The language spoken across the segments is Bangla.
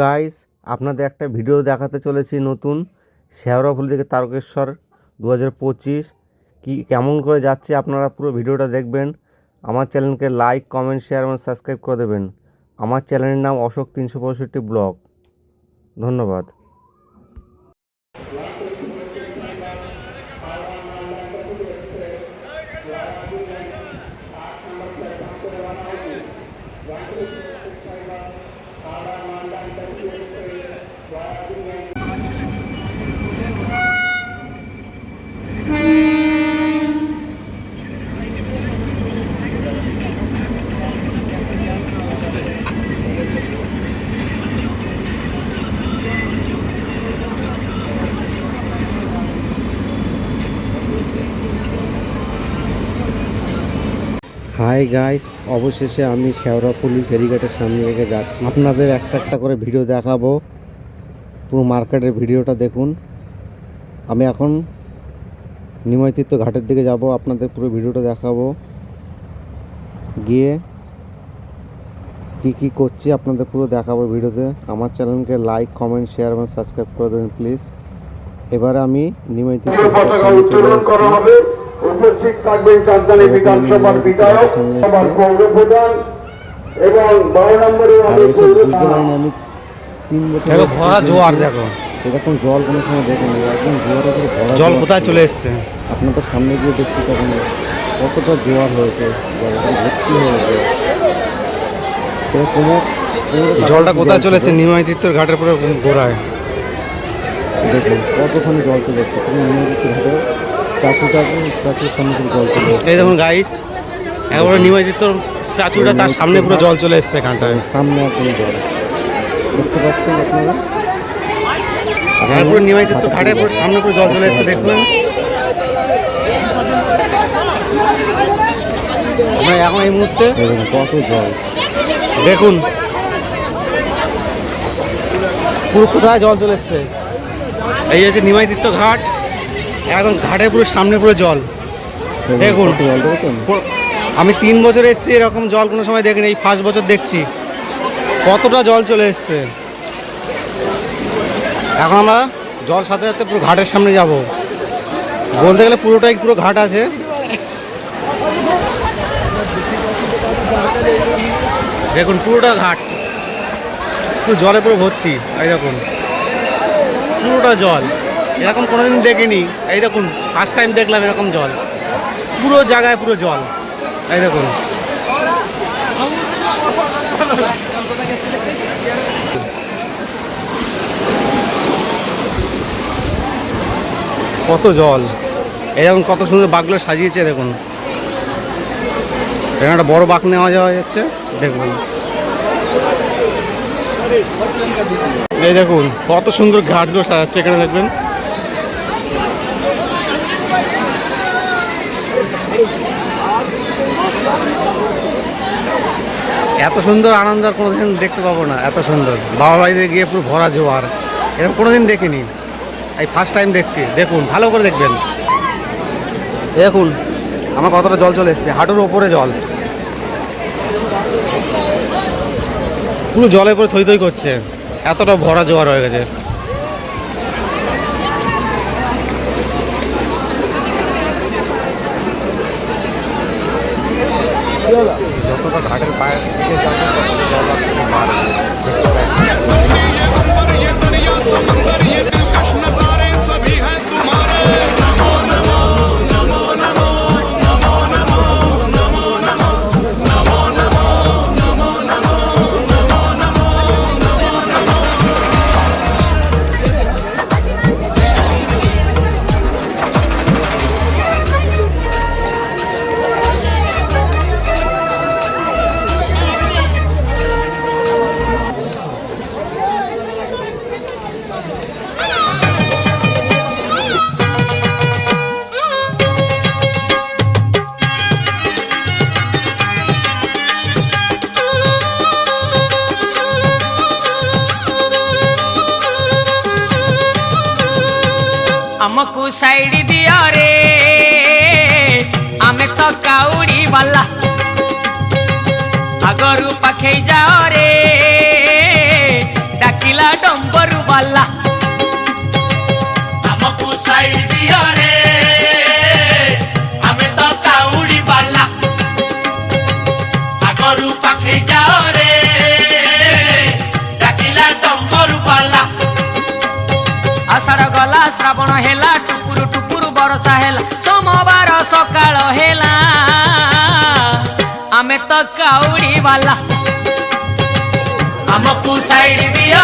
গাইস আপনাদের একটা ভিডিও দেখাতে চলেছি নতুন। শেওড়াফুলি থেকে তারকেশ্বর দু হাজার পঁচিশ। কী, কেমন করে যাচ্ছে আপনারা পুরো ভিডিওটা দেখবেন। আমার চ্যানেলকে লাইক কমেন্ট শেয়ার এবং সাবস্ক্রাইব করে দেবেন। আমার চ্যানেলের নাম অশোক তিনশো পঁয়ষট্টি ব্লগ। ধন্যবাদ। ஆண்டாம் ஆண்டாம் தட்டி எடுத்து வாழ்த்து হাই গাইস অবশেষে আমি শেওড়াফুলি ফেরিঘাটের সামনে রেখে যাচ্ছি। আপনাদের একটা একটা করে ভিডিও দেখাবো। পুরো মার্কেটের ভিডিওটা দেখুন। আমি এখন নিময়তীর্থ ঘাটের দিকে যাব আপনাদের পুরো ভিডিওটা দেখাবো। গিয়ে কি কি করছি আপনাদের পুরো দেখাবো ভিডিওতে। আমার চ্যানেলকে লাইক কমেন্ট শেয়ার এবং সাবস্ক্রাইব করে দেবেন প্লিজ এবারে আমি নিময়তীর্থ জাতীয় পতাকা উত্তোলন করা হবে। উপস্থিত থাকবেন চাঁদদানি বিধানসভার বিধায়ক সভার পৌর প্রধান এবং বারো নম্বরে দেখো ভরা জোয়ার দেখো। এরকম জল কোনো সময় দেখিনি একদম জোয়ারে করে ভরা জল কোথায়। চলে এসছে? আপনাদের সামনে গিয়ে দেখছি তখন কতটা জোয়ার হয়েছে ভর্তি হয়েছে তো জলটা কোথায় ঘাটের পরে ঘোরায়। দেখুন কতখানি জল চলে এসছে তুমি ঘাটে স্ট্যাচুর জল চলে এই দেখুন গাইস একবারে নিমাইতীর্থর স্ট্যাচুটা তার সামনে পুরো জল চলে এসছে এখানটায়। সামনে একদম জল। দেখতে পাচ্ছেন আপনারা? পুরো ঘাটের পুরো সামনে পুরো জল চলে এসছে দেখুন। আমরা এখন এই মুহূর্তে কত জল। দেখুন। পুরো কোথায় জল চলে এসছে? এই হচ্ছে নিমাইতীর্থ ঘাট। একদম ঘাটের পুরো সামনে পুরো জল। দেখুন। আমি তিন বছর এসেছি, এরকম জল কোনো সময় দেখিনি, এই ফার্স্ট বছর দেখছি। কতটা জল চলে এসছে। এখন আমরা জল সাথে সাথে পুরো ঘাটের সামনে যাব। বলতে গেলে পুরোটাই পুরো ঘাট আছে। দেখুন, পুরোটা ঘাট। পুরো জলে পুরো ভর্তি, এই দেখুন। পুরোটা জল। এরকম কোনোদিন দেখিনি। এই দেখুন ফার্স্ট টাইম দেখলাম এরকম জল। পুরো জায়গায় পুরো জল। এই দেখুন। কত জল। দেখুন, কত সুন্দর বাঘগুলো সাজিয়েছে, দেখুন। এখানে একটা বড় বাঘ নেওয়া যাওয়া যাচ্ছে, দেখুন। এই দেখুন, কত সুন্দর ঘাটগুলো সাজাচ্ছে, এখানে দেখবেন। এত সুন্দর আনন্দ আর কোনোদিন দেখতে পাবো না, এত সুন্দর। বাবা বাড়িতে গিয়ে পুরো ভরা জোয়ার। এরকম কোনোদিন দেখিনি। এই ফার্স্ট টাইম দেখছি। দেখুন, ভালো করে দেখবেন। দেখুন, আমার কতটা জল চলে এসছে। হাঁটুর ওপরে জল। পুরো জলে পুরো থই থই করছে। এতটা ভরা জোয়ার হয়ে গেছে। যতটা ঘাটের পায়ের দিকে যাবে ଆମକୁ ସାଇଡ ଦିଅ ରେ। ଆମେ ତ କାଉଡି ବାଲା ଆଗରୁ ପାଖେଇ ଯାଅ ରେ। ଡାକିଲା ଡମ୍ବରୁ ବାଲା। ହେଲା ଟୁପୁରୁ ଟୁପୁରୁ ବର୍ଷା ହେଲା ସୋମବାର ସକାଳ ହେଲା ଆମେ ତ କାଉଡି ବାଲା ଆମକୁ ସାଇଡ ଦିଅ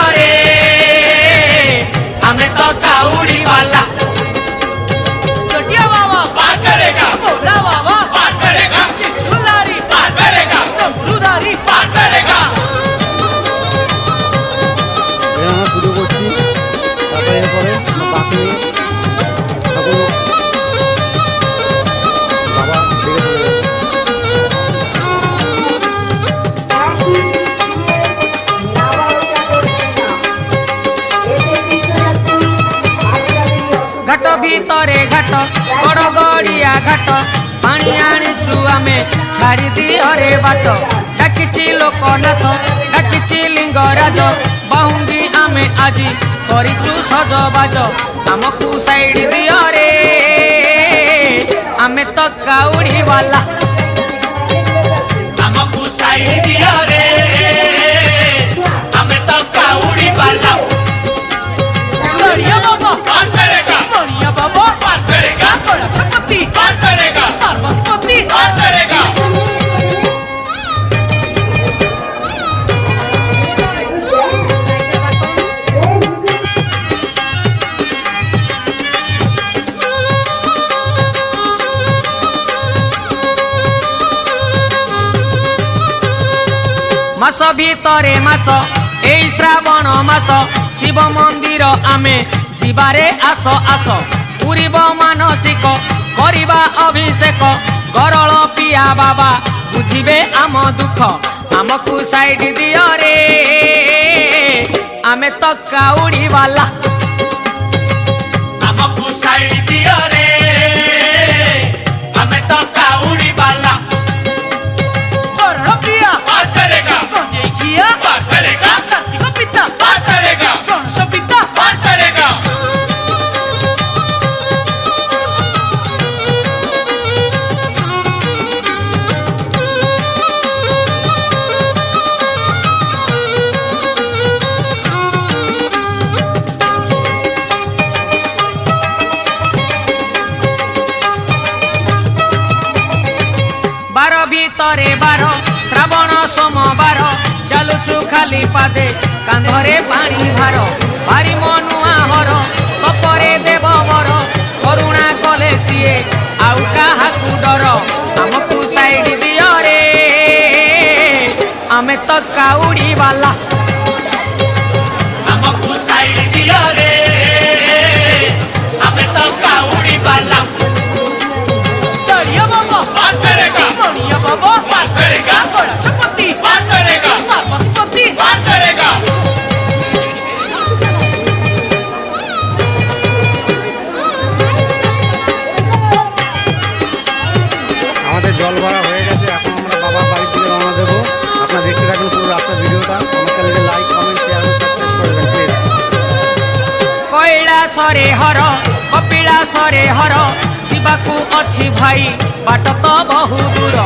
କରିଛୁ ସଜବାଜ ଆମକୁ ସାଇଡ ଦିଅରେ ଆମେ ତ କାଉଡି ବାଲା ଆମକୁ ସାଇଡ ଦିଅ ରେ ଆମେ ତ କାଉଡି ବାଲା ଗଡିଆ ବାବା ପାର କରେଗା ଗଡିଆ ବାବା ପାର ମାସ ଭିତରେ ମାସ ଏଇ ଶ୍ରାବଣ ମାସ ଶିବ ମନ୍ଦିର ଆମେ ଯିବାରେ ଆସ ଆସ ପୁରିବ ମାନସିକ କରିବା ଅଭିଷେକ ଗରଳ ପିଆ ବାବା ବୁଝିବେ ଆମ ଦୁଃଖ ଆମକୁ ସାଇଡ ଦିଅରେ ଆମେ ତ କାଉଡି ভিতরে বারো শ্রাবণ সোমবার চালুচু খালি পাদে কান্ধরে পানি ভার ପାଦେ କାନ୍ଧରେ ପାଣି ଭାର ଭାରି ମନୁଆ ହର କପରେ ଦେବ ବର କରୁଣା କଲେ ସିଏ ଆଉ କାହାକୁ ଡର ଆମକୁ ସାଇଡ ଦିଅରେ ଆମେ ତ କାଉଡି ବାଲା ଯିବାକୁ ଅଛି ଭାଇ ବାଟ ତ ବହୁ ଦୂର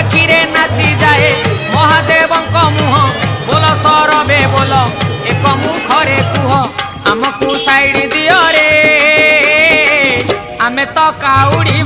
ଆଖିରେ ନାଚି ଯାଏ ମହାଦେବଙ୍କ ମୁହଁ ବୋଲ ସରବେ ବୋଲ ଏକ ମୁଖରେ କୁହ ଆମକୁ ସାଇଡ ଦିଅରେ ଆମେ ତ କାଉଡି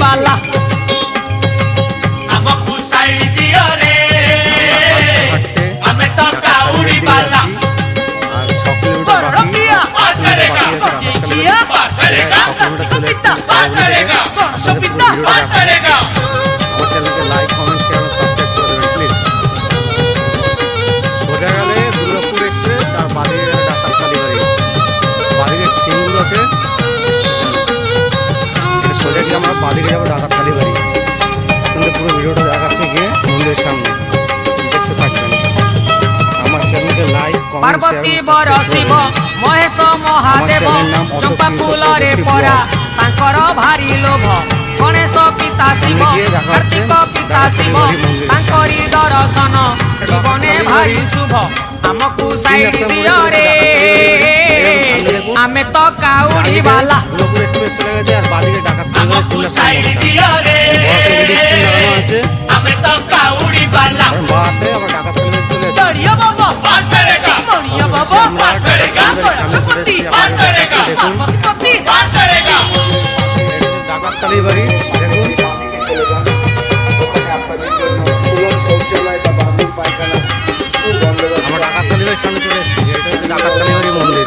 ପୂଜା ତାଙ୍କର ଭାରି ଲୋଭ ଗଣେଶ ପିତା ଶିବ କାର୍ତ୍ତିକ ପିତା ଶିବ ତାଙ୍କରି ଦର୍ଶନ ଜୀବନେ ଭାରି ଶୁଭ ଆମକୁ ସାଇଡ୍ ଦିଅରେ ଆମେ ତ କାଉଡ଼ି ବାଲା ଆମକୁ ସାଇଡ୍ ଦିଅରେ ଆମେ ତ কাউড়ি বালা বাতে আমার টাকা চলে বাড়ি বাড়ি। দেখুন। আমরা ডাকাত কালীবাড়ির সামনে চলে এসেছি। এটা হচ্ছে ডাকাত কালীবাড়ি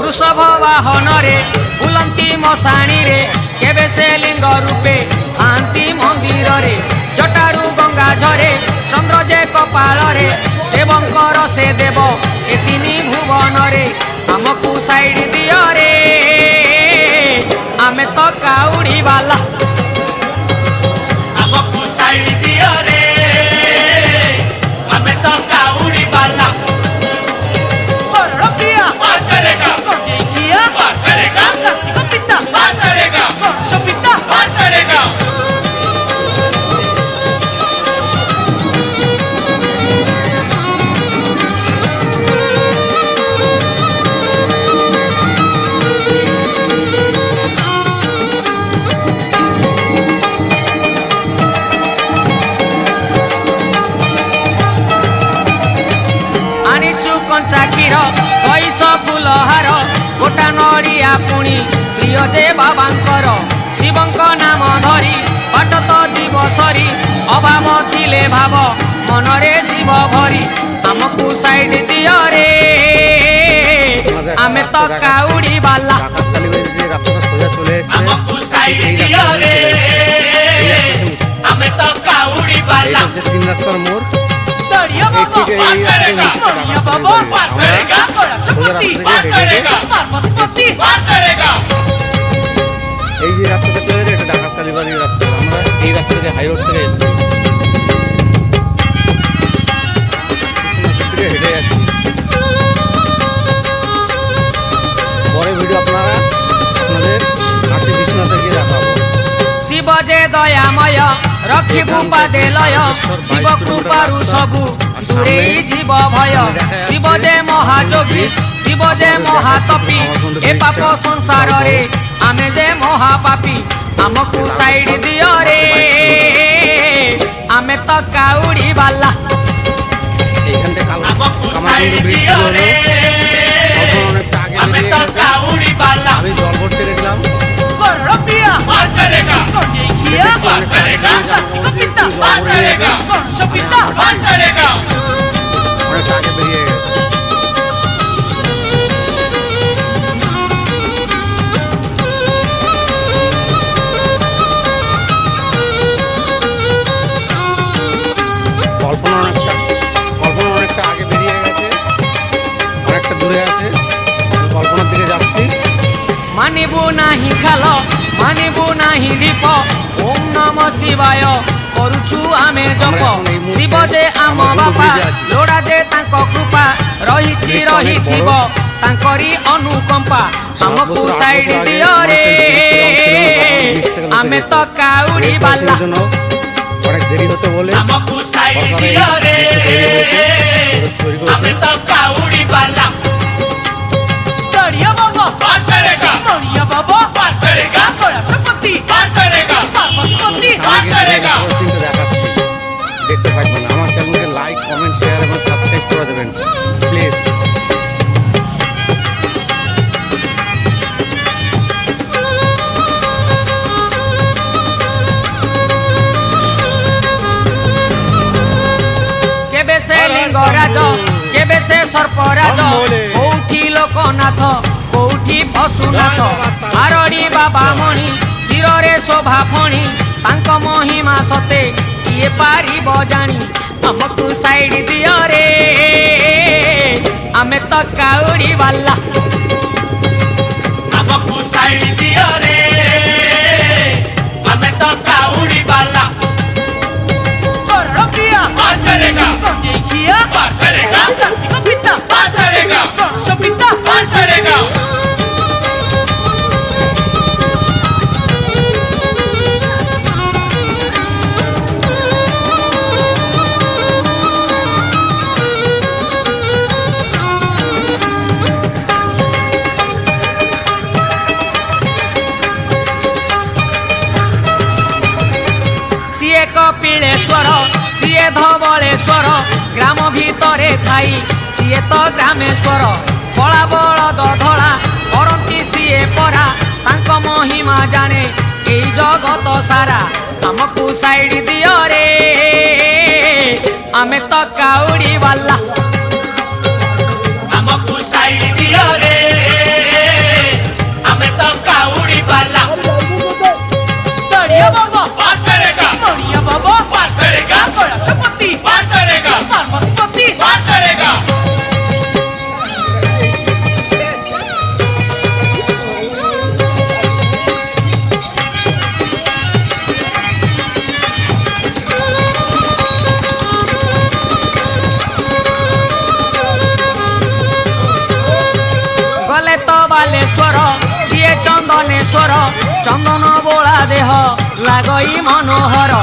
বৃষভ বাহনরে বুলন্তি মশাণীরে কেবে সে লিঙ্গ রূপে শান্তি মন্দিরে জটারু গঙ্গা ঝরে চন্দ্র যে কপালরে ଦେବଙ୍କର ସେ ଦେବ ଏ ତିନି ଭୁବନରେ ଆମକୁ ସାଇଡ ଦିଅରେ ଆମେ ତ କାଉଡି ଆଣିଛୁ କଞ୍ଚା କ୍ଷୀର କଇସ ଫୁଲ ହାର ଗୋଟା ନଡ଼ିଆ ପୁଣି ପ୍ରିୟ ଯେ ବାବାଙ୍କର ଶିବଙ୍କ ନାମ ଧରି ବାଟ ତ ଯିବ ସରି ଅଭାବ ଥିଲେ ଭାବ ମନରେ ଯିବ ଭରି ଆମକୁ ସାଇଡ ଦିଅରେ ଆମେ ତ କାଉଡି ବାଲା ডাকাত কালীবাড়ির যে রাস্তাটা সোজা চলে এসেছে ଆମକୁ ସାଇଡ এই ଦିଅ রাস্তা রে হচ্ছে- ଆମେ ତ କାଉଡି এই ବାଲା হচ্ছে তিন রাস্তার মোড় দড়িয়া এই থেকে এই কালীবাড়ি। থেকে যে রাস্তাটা চলে যায় এটা ডাকাত কালীবাড়ির রাস্তা। আমরা এই রাস্তা থেকে হাই রোড থেকে এসেছি। থেকে হেঁটে যাচ্ছি। পরে ভিডিও আপনারা আপনাদের কাশী বিশ্বনাথে গিয়ে দেখাবো। শিব যে দয়াময় রখিবু পাদে লয় শিব কৃপারু সবু দূরেই জীব ভয় শিব যে মহাযোগী শিব যে মহাতপী এ পাপ সংসারে ଆମେ ଯେ ମହାପାପୀ ଆମକୁ ସାଇଡ ଦିଅ ରେ ଆମେ ତ କାଉଡି ବାଲା এইখান থেকে কাল ଆମକୁ কামারকুন্ড ସାଇଡ ব্রিজ ଦିଅ হলো রে তখন অনেকটা আগে ଆମେ বেরিয়ে ତ গেছে କାଉଡି ବାଲା আমি জল ভরতে গেছিলাম বাদ করেগা দেখেছি অনেকটা আগে বেরিয়ে যাব বলছি একটু ବଜେ ଆମ ବାପା ଲୋଡ଼ା ଯେ ତାଙ୍କ କୃପା ରହିଛି ରହିଥିବ ତାଙ୍କରି ଅନୁକମ୍ପା ଆମକୁ ସାଇଡ୍ ଦିଅରେ ଆମେ তো কাউড়ি বাল্লা অনেক দেরি হতে বলে আমাকে সাইড দিও রে আমি তো কাউড়ি বাল্লা কেবে সে সর্পরাজ? কোউঠি লোকনাথ কোউঠি পশুনাথ হারড়ি বাবা মণি শিররে শোভা ফণি। তাঙ্ক মহিমা সতে কিয়ে পারিব জানি আমকু সাইড দিও রে ଆମେ ତ କାଉଡ଼ି ବାଲା। ଏକ ପିଳେଶ୍ୱର ସିଏ ଧବଳେଶ୍ୱର ଗ୍ରାମ ଭିତରେ ଥାଇ ସିଏ ତ ଗ୍ରାମେଶ୍ୱର କଳା ବଳଦ ଧଳା କରନ୍ତି ସିଏ ପରା ତାଙ୍କ ମହିମା ଜାଣେ ଏଇ ଜଗତ ସାରା ଆମକୁ ସାଇଡ୍ ଦିଅ ରେ ଆମେ ତ କାଉଡ଼ି ବାଲା ଚନ୍ଦନେଶ୍ୱର ଚନ୍ଦନ ବୋଳା ଦେହ ଲାଗଇ ମନୋହର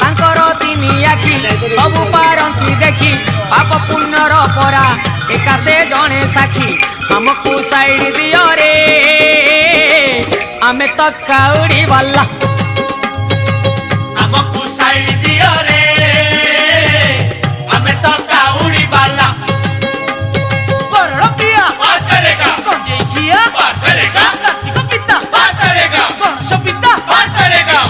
ତାଙ୍କର ତିନି ଆଖି ସବୁ ପାରନ୍ତି ଦେଖି ପାପ ପୁଣ୍ୟର ପରା ଏକା ସେ ଜଣେ ସାକ୍ଷୀ ଆମକୁ ସାଇଡ୍ ଦିଅ ରେ ଆମେ ତ କାଉଡ଼ି ବାଲା सविता हर करेगा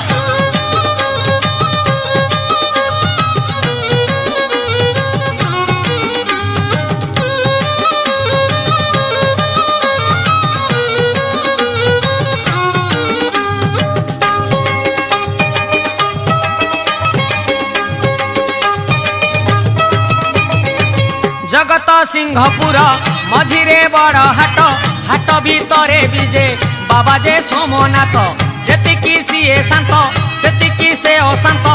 জগত সিংহপুরা মঝিরে বড় হাট হাট ভিতরে বিজে বাবা যে সোমনাথ শান্ত সেটিকি সে অশান্ত।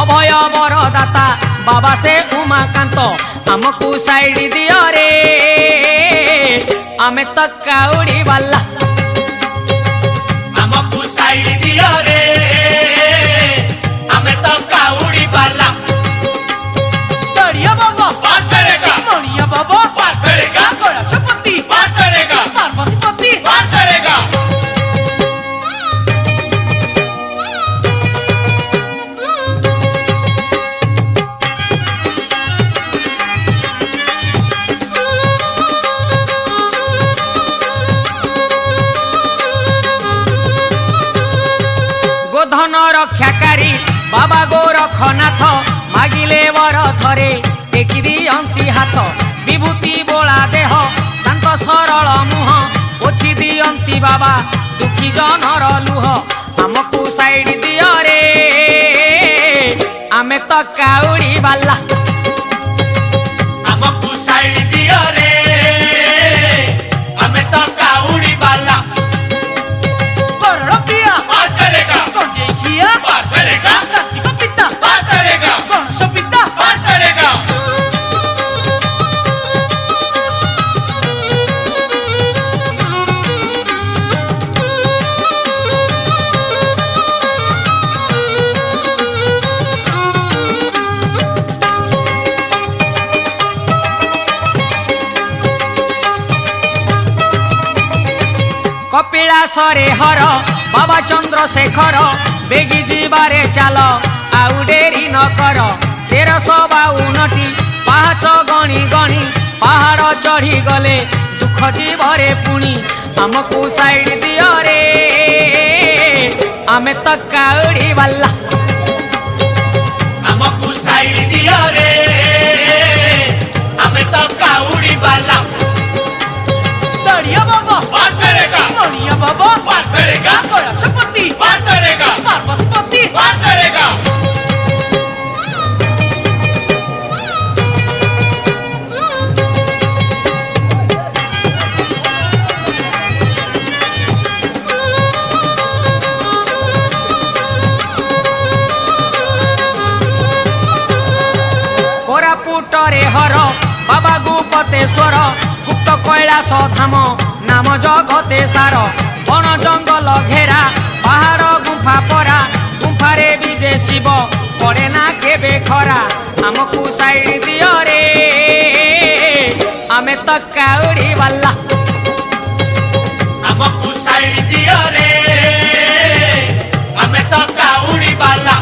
অভয় বরদাতা, বাবা সে উমাকান্ত। আমকু সাইড দিও রে, আমি তো কাউড়ি বাল্লা আমকু সাইড দিও রে ହାତ ବିଭୂତି ବୋଳା ଦେହ ଶାନ୍ତ ସରଳ ମୁହଁ ପୋଛି ଦିଅନ୍ତି ବାବା ଦୁଃଖୀ ଜନର ଲୁହ ଆମକୁ ସାଇଡ୍ ଦିଅ ରେ ଆମେ ତ କାଉଡ଼ି ବାଲା କପିଳାସରେ ହର ବାବା ଚନ୍ଦ୍ରଶେଖର ବେଗି ଯିବାରେ ଚାଲ ଆଉ ଡେରି ନ କର ତେରଶହ ବାଉନଟି ପାହାଚ ଗଣି ଗଣି ପାହାଡ଼ ଚଢ଼ି ଗଲେ ଦୁଃଖ ଯିବରେ ପୁଣି ଆମକୁ ସାଇଡ୍ ଦିଅ ରେ ଆମେ ତ କାଉଡ଼ି ବାଲା ଆମକୁ ସାଇଡ୍ ଦିଅ भव पार करेगा राष्ट्रपति पार करेगा पार्वती पार करेगा বাবা গুপতেশ্বর গুপ্ত কৈলাস ধাম নাম জগতে সার বন জঙ্গল ঘেরা পাহাড় গুফা পরা গুফারে বিজে শিব পড়ে না কেবে খরা আমকু সাইড দিও রে ଆମେ ତ କାଉଡ଼ି ବାଲା ଆମକୁ ସାଇଡ୍ ଦିଅ ରେ ଆମେ ତ କାଉଡ଼ି ବାଲା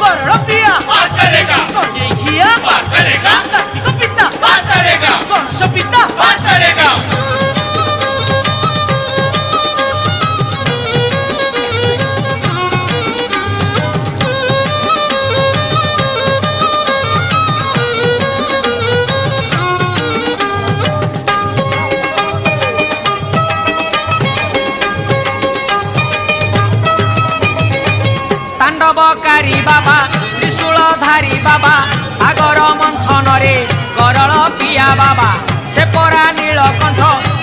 ବରଳ ପିଆ ବାତ କରେଗା କଣ୍ଢେଇ ଘିଆ ବାତ କରେଗା କାର୍ତ୍ତିକ ପିତା ବାତ କରେଗା ଗଣେଶ ପିତା ବାତ କରେଗା ତାଣ୍ଡବକାରୀ ବାବା ତ୍ରିଶୂଳଧାରୀ ବାବା ସାଗର ମନ୍ଥନରେ କରଳ ପିଆ ବାବା ସେ ପରା ନୀଳକଣ୍ଠ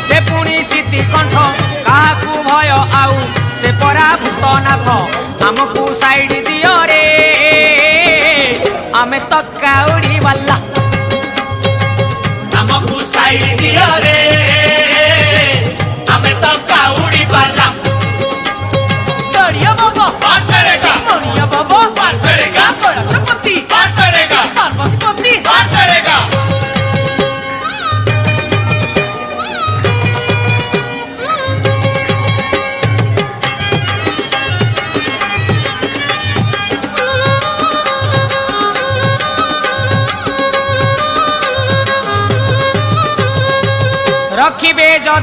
ସେ ପୁଣି ସିଦ୍ଧିକଣ୍ଠ କାହାକୁ ଭୟ ଆଉ ସେ ପରା ଭୂତନାଥ ଆମକୁ ସାଇଡ୍ ଦିଅ ରେ ଆମେ ତ କାଉଡ଼ି ବାଲା ଆମକୁ ସାଇଡ୍ ଦିଅ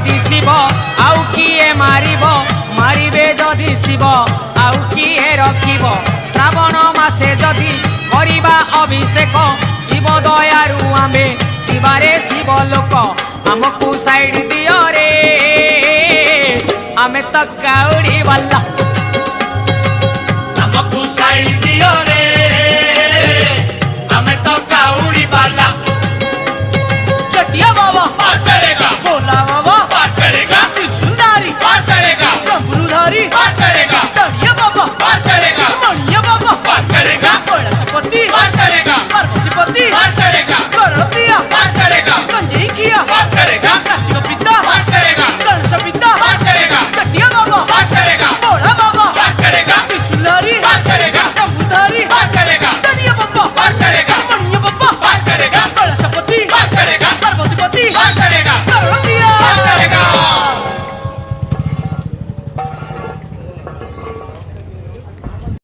ରଖିବେ ଯଦି ଶିବ ଆଉ କିଏ ମାରିବ ମାରିବେ ଯଦି ଶିବ ଆଉ କିଏ ରଖିବ ଶ୍ରାବଣ ମାସେ ଯଦି କରିବା ଅଭିଷେକ ଶିବ ଦୟାରୁ ଆମେ ଯିବାରେ ଶିବ ଲୋକ ଆମକୁ ସାଇଡ୍ ଦିଅ ରେ ଆମେ ତ କାଉଡ଼ି ବାଲା